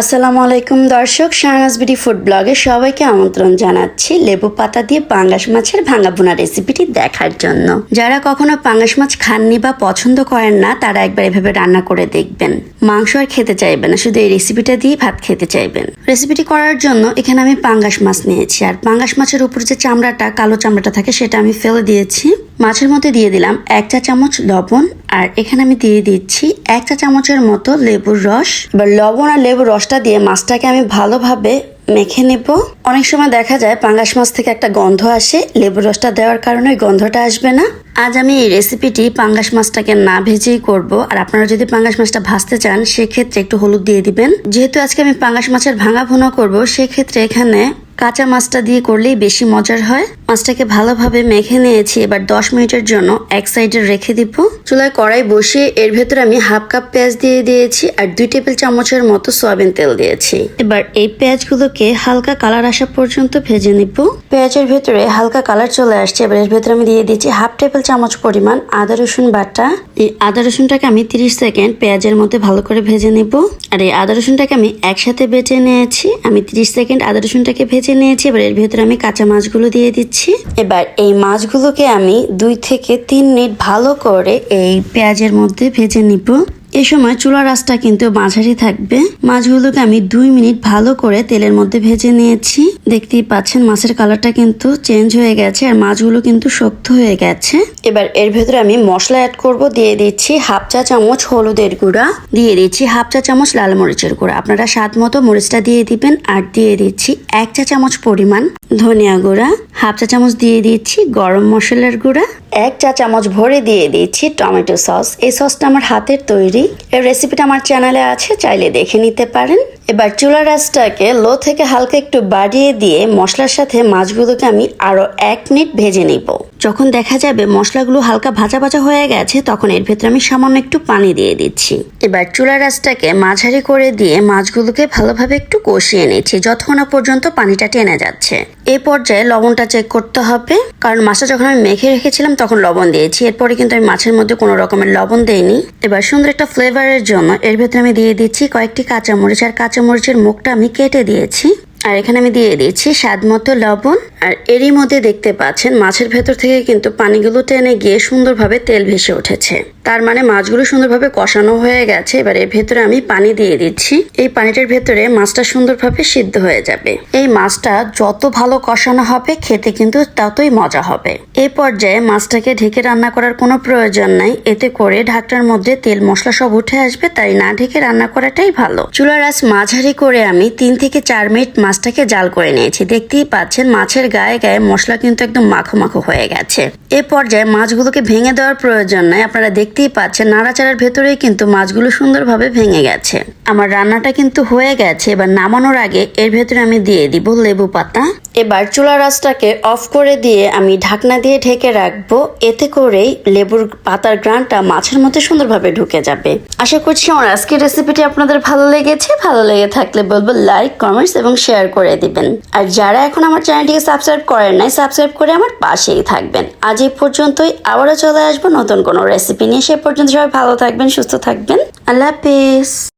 আসসালামু আলাইকুম দর্শক শাহনাজ বিডি ফুড ব্লগে সবাইকে আমন্ত্রণ জানাচ্ছি লেবু পাতা দিয়ে পাঙ্গাস মাছের ভাঙা বোনা রেসিপিটি দেখার জন্য। যারা কখনো পাঙ্গাস মাছ খাননি বা পছন্দ করেন না, তারা একবার এভাবে রান্না করে দেখবেন। মাংস আর খেতে চাইবেন না, শুধু এই রেসিপিটা দিয়ে ভাত খেতে চাইবেন। রেসিপিটি করার জন্য এখানে আমি পাঙ্গাস মাছ নিয়েছি। আর পাঙ্গাস মাছের উপর যে চামড়াটা, কালো চামড়াটা থাকে, সেটা আমি ফেলে দিয়েছি। মাছের মধ্যে দিয়ে দিলাম এক চা চামচ লবণ, আর এখানে আমি দিয়ে দিচ্ছি এক চা চামচের মতো লেবুর রস। এবার লবণ আর লেবুর রসটা দিয়ে মাছটাকে আমি ভালোভাবে মেখে নেব। অনেক সময় দেখা যায় পাঙ্গাস মাছ থেকে একটা গন্ধ আসে, লেবুর রসটা দেওয়ার কারণে ওই গন্ধটা আসবে না। আজ আমি এই রেসিপিটি পাঙ্গাস মাছটাকে না ভেজেই করব, আর আপনারা যদি পাঙ্গাস মাছটা ভাজতে চান, সেক্ষেত্রে একটু হলুদ দিয়ে দিবেন। যেহেতু আজকে আমি পাঙ্গাস মাছের ভাঙা ভুনা করব, সেক্ষেত্রে এখানে কাঁচা মাছটা দিয়ে করলেই বেশি মজার হয়। মাছটাকে ভালোভাবে মেখে নিয়েছি, এবার দশ মিনিটের জন্য এক সাইডে রেখে দিব। চুলায় কড়াই বসিয়ে এর ভেতরে আমি হাফ কাপ পেঁয়াজ দিয়ে দিয়েছি আর দুই টেবিল চামচের মতো সয়াবিন তেল দিয়েছি। এবার এই পেঁয়াজগুলোকে হালকা কালার আসা পর্যন্ত ভেজে নিব। পেঁয়াজের ভেতরে হালকা কালার চলে আসছে, এবার এর ভেতরে আমি দিয়ে দিচ্ছি হাফ টেবিল চামচ পরিমাণ আদা, রসুন বাটা। এই আদা, রসুনটাকে আমি তিরিশ সেকেন্ড পেঁয়াজের মধ্যে ভালো করে ভেজে নিব। আর এই আদা, রসুনটাকে আমি একসাথে বেটে নিয়েছি। আমি তিরিশ সেকেন্ড আদা, রসুনটাকে ভেজে নিয়েছি, এবার এর ভেতরে আমি কাঁচা মাছগুলো দিয়ে দিচ্ছি। এবার এই মাছগুলোকে আমি দুই থেকে তিন মিনিট ভালো করে এই পেঁয়াজের মধ্যে ভেজে নিব। এ সময় চুলার আঁচটা কিন্তু মাঝারি থাকবে। মাছগুলোকে আমি দুই মিনিট ভালো করে তেলের মধ্যে ভেজে নিয়েছি। দেখতেই পাচ্ছেন মাছের কালারটা কিন্তু চেঞ্জ হয়ে গেছে আর মাছগুলো কিন্তু শক্ত হয়ে গেছে। এবার এর ভেতরে আমি মশলা অ্যাড করব, দিয়ে দিচ্ছি হাফ চা চামচ হলুদের গুঁড়া, দিয়ে দিচ্ছি হাফ চা চামচ লাল মরিচের গুঁড়া। আপনারা স্বাদ মতো মরিচটা দিয়ে দিবেন আর দিয়ে দিচ্ছি এক চা চামচ পরিমাণ ধনিয়া গুঁড়া, হাফ চা চামচ দিয়ে দিচ্ছি গরম মশলার গুঁড়া এক চা চামচ ভরে দিয়ে দিচ্ছি টমেটো সস। এই সসটা আমার হাতের তৈরি। এর রেসিপিটা আমার চ্যানেলে আছে, চাইলে দেখে নিতে পারেন। এবার চুলা রাসটাকে লো থেকে হালকা একটু বাড়িয়ে দিয়ে মশলার সাথে মাছগুলোকে আমি আরও এক মিনিট ভেজে নিব। যখন দেখা যাবে মশলাগুলো হালকা ভাজা ভাজা হয়ে গেছে, তখন এর ভেতরে আমি সামান্য একটু পানি দিয়ে দিচ্ছি। এবার চুলা রাসটাকে মাঝারি করে দিয়ে মাছগুলোকে ভালোভাবে একটু কষিয়ে নিচ্ছি, যতক্ষণ পর্যন্ত পানিটা টেনে যাচ্ছে। এই পর্যায়ে লবণটা চেক করতে হবে, কারণ মাছটা যখন আমি মেখে রেখেছিলাম, তখন লবণ দিয়েছি। এরপরে কিন্তু আমি মাছের মধ্যে কোনো রকমের লবণ দেইনি। এবার সুন্দর একটা ফ্লেভারের জন্য এর ভেতরে আমি দিয়ে দিচ্ছি কয়েকটি কাঁচামরিচ, আর কাঁচামরিচের মুখটা আমি কেটে দিয়েছি। আর এখানে আমি দিয়ে দিচ্ছি স্বাদ মতো লবণ। আর এরই মধ্যে দেখতে পাচ্ছেন, মাছের ভেতর থেকে কিন্তু পানিগুলো টেনে গিয়ে সুন্দরভাবে তেল ভেসে উঠেছে। তার মানে মাছগুলো সুন্দরভাবে কষানো হয়ে গেছে। এবার এর ভেতরে আমি পানি দিয়ে দিচ্ছি। এই পানিটার ভেতরে মাছটা সুন্দরভাবে সিদ্ধ হয়ে যাবে। এই মাছটা যত ভালো কষানো হবে, খেতে কিন্তু ততই মজা হবে। এই পর্যায়ে মাছটাকে ঢেকে রান্না করার কোনো প্রয়োজন নাই। এতে করে ঢাকটার মধ্যে তেল মশলা সব উঠে আসবে, তাই না? ঢেকে রান্না করাটাই ভালো। চুলার আঁচ মাঝারি করে আমি তিন থেকে চার মিনিট মাছটাকে জাল করে নিয়েছি। দেখতেই পাচ্ছেন, মাছের গায়ে গায়ে মশলা কিন্তু একদম মাখো মাখো হয়ে গেছে। এ পর্যায়ে মাছগুলোকে ভেঙে দেওয়ার প্রয়োজন নাই। আপনারা দেখতেই পাচ্ছেন, নাড়াচাড়ার ভেতরেই কিন্তু মাছগুলো সুন্দরভাবে ভেঙে গেছে। আমার রান্নাটা কিন্তু হয়ে গেছে। এবার নামানোর আগে এর ভেতরে আমি দিয়ে দিব লেবু পাতা। এবার চুলা রাসটাকে অফ করে দিয়ে আমি ঢাকনা দিয়ে ঢেকে রাখব। এতে করেই লেবুর পাতার গ্রানটা মাছের মধ্যে সুন্দরভাবে ঢুকে যাবে। আশা করছি আমার আজকের রেসিপিটি আপনাদের ভালো লেগেছে। ভালো লেগে থাকলে বলব লাইক কমেন্টস এবং শেয়ার করে দিবেন। আর যারা এখন আমার চ্যানেলটিকে সাবস্ক্রাইব করেন নাই সাবস্ক্রাইব করে আমার পাশেই থাকবেন। আজ এই পর্যন্তই, আবারও চলে আসব নতুন কোনো রেসিপি নিয়ে। সে পর্যন্ত সবাই ভালো থাকবেন, সুস্থ থাকবেন। আল্লাহ হাফিজ।